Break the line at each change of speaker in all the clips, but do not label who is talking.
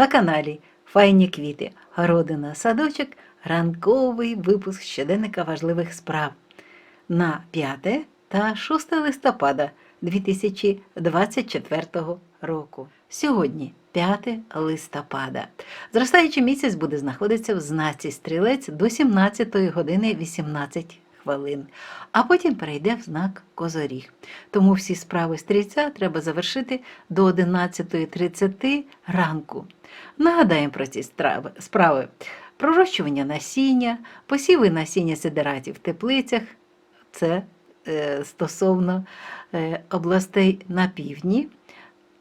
На каналі Файні квіти, городина, садочок, ранковий випуск щоденника важливих справ на 5 та 6 листопада 2024 року. Сьогодні 5 листопада. Зростаючий місяць буде знаходитися в знаці стрілець до 17 години 18 хвилин, а потім перейде в знак Козоріг. Тому всі справи стрільця треба завершити до 11.30 ранку. Нагадаємо про ці справи: пророщування насіння, посіви насіння сидератів в теплицях. Це е, стосовно е, областей на півдні.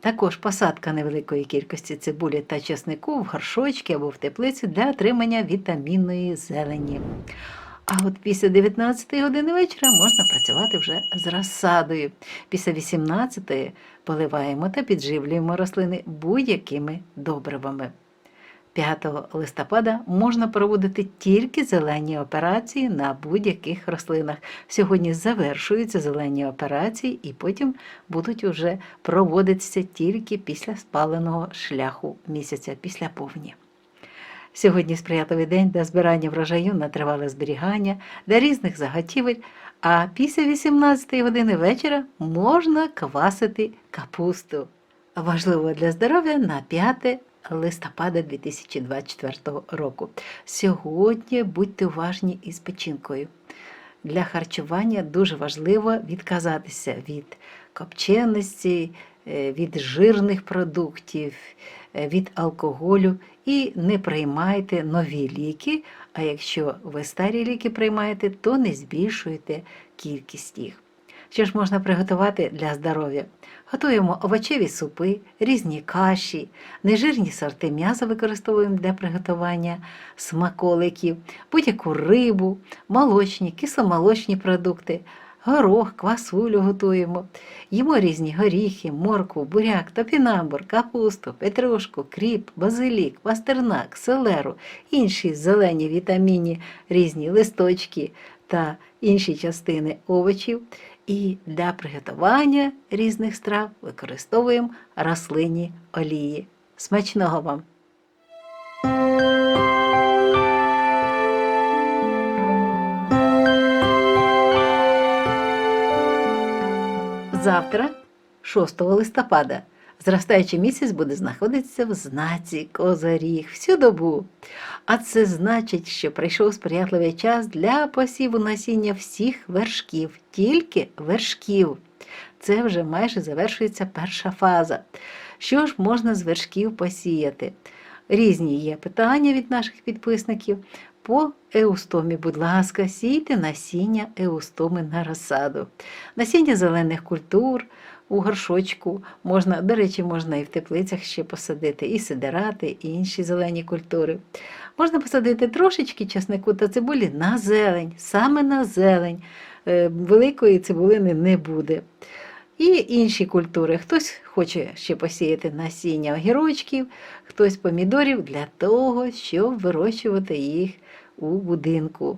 Також посадка невеликої кількості цибулі та чеснику в горшочки або в теплиці для отримання вітамінної зелені. А от після 19 години вечора можна працювати вже з розсадою. Після 18 поливаємо та підживлюємо рослини будь-якими добривами. 5 листопада можна проводити тільки зелені операції на будь-яких рослинах. Сьогодні завершуються зелені операції і потім будуть уже проводитися тільки після спаленого шляху місяця, після повні. Сьогодні сприятливий день для збирання врожаю на тривале зберігання, для різних заготівель, а після 18 години вечора можна квасити капусту. Важливо для здоров'я на 5 листопада 2024 року. Сьогодні будьте уважні із печінкою. Для харчування дуже важливо відказатися від копченості, від жирних продуктів, е, від алкоголю і не приймайте нові ліки. А якщо ви старі ліки приймаєте, то не збільшуйте кількість їх. Що ж можна приготувати для здоров'я? Готуємо овочеві супи, різні каші, нежирні сорти м'яса використовуємо для приготування смаколиків, будь-яку рибу, молочні, кисломолочні продукти, горох, квасулю готуємо. Їмо різні горіхи, моркву, буряк, топінамбур, капусту, петрушку, кріп, базилік, пастернак, селеру, інші зелені вітамінні, різні листочки та інші частини овочів. І для приготування різних страв використовуємо рослинні олії. Смачного вам! Завтра, 6 листопада, зростаючий місяць буде знаходитися в знаці Козоріг всю добу. А це значить, що прийшов сприятливий час для посіву насіння всіх вершків, тільки вершків. Це вже майже завершується перша фаза. Що ж можна з вершків посіяти? Різні є питання від наших підписників. По еустомі, будь ласка, сійте насіння еустоми на розсаду. Насіння зелених культур у горшочку можна, до речі, можна і в теплицях ще посадити, і сидерати, і інші зелені культури. Можна посадити трошечки часнику та цибулі на зелень, саме на зелень. Е, Великої цибулини не буде. І інші культури. Хтось хоче ще посіяти насіння огірочків, хтось помідорів для того, щоб вирощувати їх у будинку.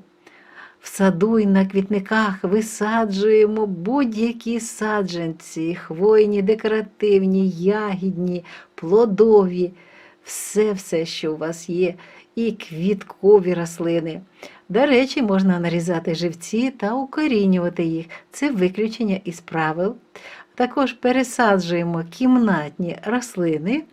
В саду і на квітниках висаджуємо будь-які саджанці, хвойні, декоративні, ягідні, плодові, все-все, що у вас є, і квіткові рослини. До речі, можна нарізати живці та укорінювати їх. Це виключення із правил. Також пересаджуємо кімнатні рослини,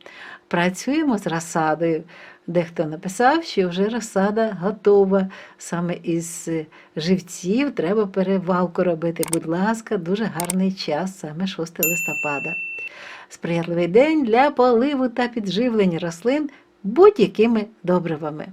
працюємо з розсадою. Дехто написав, що вже розсада готова. Саме із живців треба перевалку робити. Будь ласка, дуже гарний час, саме 6 листопада. Сприятливий день для поливу та підживлення рослин будь-якими добривами.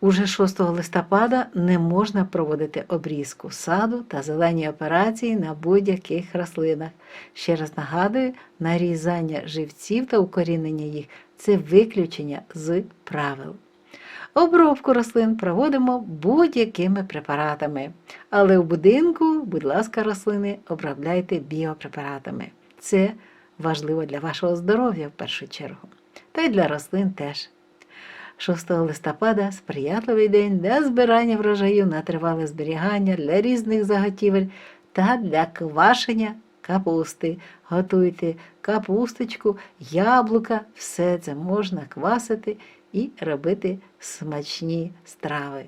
Уже 6 листопада не можна проводити обрізку саду та зелені операції на будь-яких рослинах. Ще раз нагадую, нарізання живців та укорінення їх це виключення з правил. Обробку рослин проводимо будь-якими препаратами, але у будинку, будь ласка, рослини обробляйте біопрепаратами. Це важливо для вашого здоров'я в першу чергу, та й для рослин теж. 6 листопада сприятливий день для збирання врожаю на тривале зберігання для різних заготівель та для квашення капусти. Готуйте капусточку, яблука, все це можна квасити і робити смачні страви.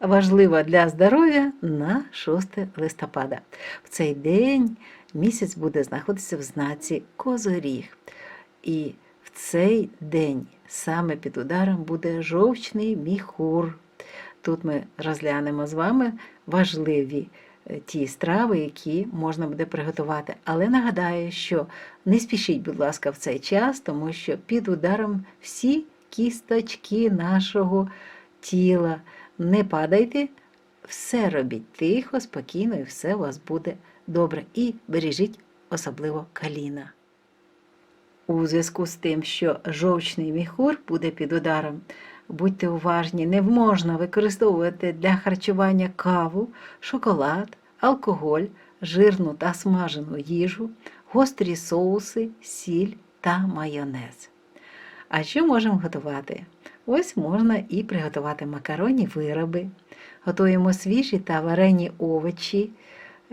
Важливо для здоров'я на 6 листопада. В цей день місяць буде знаходитися в знаці Козоріг. І в цей день саме під ударом буде жовчний міхур. Тут ми розглянемо з вами важливі ті страви, які можна буде приготувати. Але нагадаю, що не спішіть, будь ласка, в цей час, тому що під ударом всі кісточки нашого тіла. Не падайте, все робіть тихо, спокійно, і все у вас буде добре. І бережіть особливо каліна. У зв'язку з тим, що жовчний міхур буде під ударом, будьте уважні, не можна використовувати для харчування каву, шоколад, алкоголь, жирну та смажену їжу, гострі соуси, сіль та майонез. А що можемо готувати? Ось можна і приготувати макаронні вироби. Готуємо свіжі та варені овочі,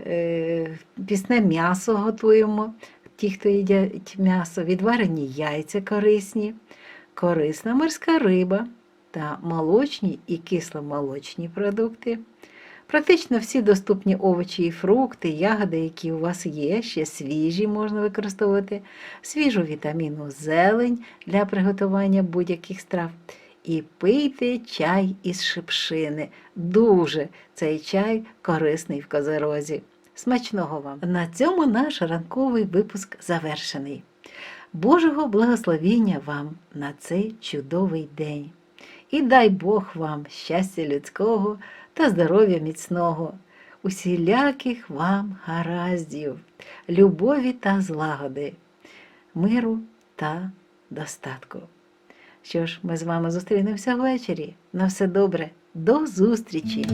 е, пісне м'ясо готуємо. Ті, хто їдять м'ясо, відварені яйця корисні, корисна морська риба та молочні і кисломолочні продукти. Практично всі доступні овочі і фрукти, ягоди, які у вас є, ще свіжі можна використовувати, свіжу вітамінну зелень для приготування будь-яких страв. І пийте чай із шипшини. Дуже цей чай корисний в козерозі. Смачного вам! На цьому наш ранковий випуск завершений. Божого благословіння вам на цей чудовий день. І дай Бог вам щастя людського та здоров'я міцного, усіляких вам гараздів, любові та злагоди, миру та достатку. Що ж, ми з вами зустрінемося ввечері. На все добре, до зустрічі!